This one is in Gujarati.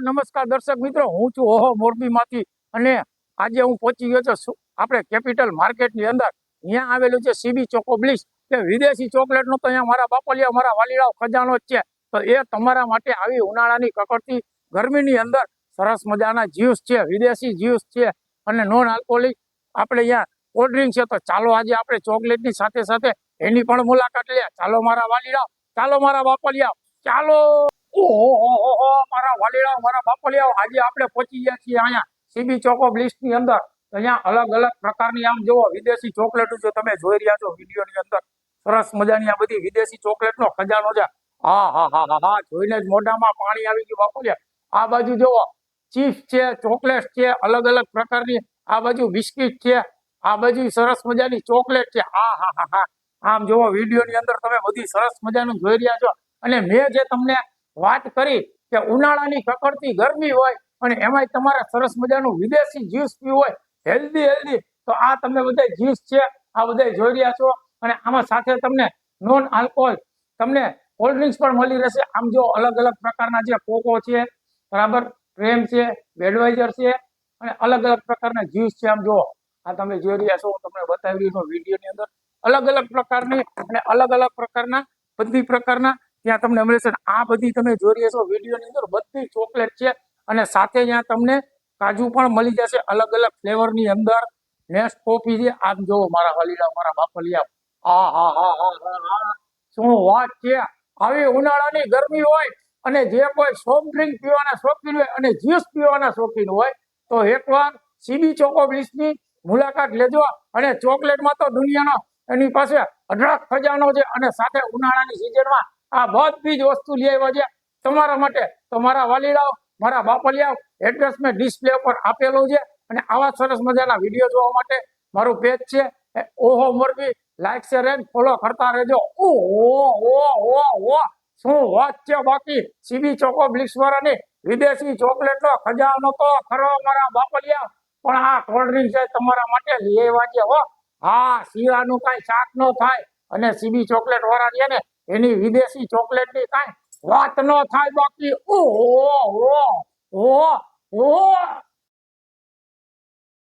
નમસ્કાર દર્શક મિત્રો, હું છું ઓહો મોરબીમાંથી અને આજે હું પહોંચી ગયો છું આપણે કેપિટલ માર્કેટની અંદર. અહીંયા આવેલું છે સીબી ચોકોબ્લિસ કે વિદેશી ચોકલેટનો તો અહીંયા મારા બાપલિયા, મારા વાલીડાઓ ખજાનો જ છે. તો એ તમારા માટે આવી ઉનાળાની કકડતી ગરમીની અંદર સરસ મજાના જ્યુસ છે, વિદેશી જ્યુસ છે અને નોન આલ્કોહોલિક આપણે અહીંયા કોલ્ડ ડ્રિંક છે તો ચાલો આજે આપણે ચોકલેટની સાથે સાથે એની પણ મુલાકાત લે ચાલો મારા વાલીડાઓ ચાલો મારા બાપલિયા, ચાલો. ઓહો. મારા વાલીડાઓ મારા આજે આપણે પહોંચી ગયા છીએ અહીંયા સીબી ચોકો બ્લિસ્ટની અંદર. અહીંયા અલગ અલગ પ્રકારની આમ જુઓ, વિદેશી ચોકલેટો જો તમે જોઈ રહ્યા છો વિડીયોની અંદર. સરસ મજાની આ બધી વિદેશી ચોકલેટનો ખજાનો છે. હા હા હા હા હા, જોઈને જ મોઢામાં પાણી આવી ગયું બાપુલિયા. આ બાજુ જુઓ ચીપ્સ છે, ચોકલેટ છે, અલગ અલગ પ્રકારની આ બાજુ બિસ્કિટ છે, આ બાજુ સરસ મજાની ચોકલેટ છે. હા હા હા હા. આમ જુઓ, વિડીયોની અંદર તમે બધી સરસ મજાનું જોઈ રહ્યા છો. અને મેં જે તમને વાત કરી કે ઉનાળાની કકડતી ગરમી હોય અને એમાંય તમારે સરસ મજાનું વિદેશી જ્યુસ પીવું હોય હેલ્ધી હેલ્ધી તો આ તમે બધા જ્યુસ છે, આ બધા જોઈ રહ્યા છો. અને આમાં સાથે તમને નોન આલ્કોહોલ તમને કોલ્ડ ડ્રિંક્સ પણ મળી રહેશે. આમ જો અલગ અલગ પ્રકારના જે કોકો છે, બરાબર, પ્રેમ છે બેડવાઇઝર છે, અને અલગ અલગ પ્રકારના જ્યુસ છે. આમ જુઓ આ તમે જોઈ રહ્યા છો, હું તમને બતાવી રહ્યો છું વિડીયોની અંદર. અલગ અલગ પ્રકારની અને અલગ અલગ પ્રકારના, બધી પ્રકારના ત્યાં તમને મળે આ બધી તમે જોઈ રહ્યા છો વિડીયોની અંદર બધી ચોકલેટ છે અને સાથે ત્યાં તમને કાજુ પણ મળી જશે. અલગ અલગ ફ્લેવરની અંદર નેક્સ્ટ કોફી છે. આમ જોવો મારા વલીડા મારા બાપલિયા હા હા હા હા શું વાત છે? આવી ઉનાળાની ગરમી હોય અને જે કોઈ સોફ્ટ ડ્રિંક પીવાના શોખીન હોય અને જ્યુસ પીવાના શોખીન હોય, તો એકવાર સીબી ચોકો બ્લિસની મુલાકાત લેજો અને ચોકલેટમાં તો દુનિયાનો એની પાસે અઢળક ખજાનો છે અને સાથે ઉનાળાની સિઝનમાં આ બધી જ વસ્તુ લઈ આવ્યા છે. તમારા માટે તો મારા વાલીડાઓ મારા બાપલિયાઓ એડ્રેસ મેં ડિસ્પ્લે ઉપર આપેલું છે અને આવા સરસ મજાના વીડિયો જોવા માટે મારું પેજ છે. ઓહો Morbi like share and follow કરતા રહેજો. ઓ શું વાત છે બાકી? સીબી ચોકો બ્લિક્સ વાળાની વિદેશી ચોકલેટનો ખજાનો તો ખરો મારા બાપલિયા. પણ આ કોલ્ડ ડ્રિંક છે તમારા માટે લઈ આવ્યા છે હો. હા, શિયાળાનું કાંઈ શાક ન થાય અને સીબી ચોકલેટ વાળા છે ને એની વિદેશી ચોકલેટની કાંઈ વાત ન થાય બાકી. ઓહો ઓ ઓ ઓ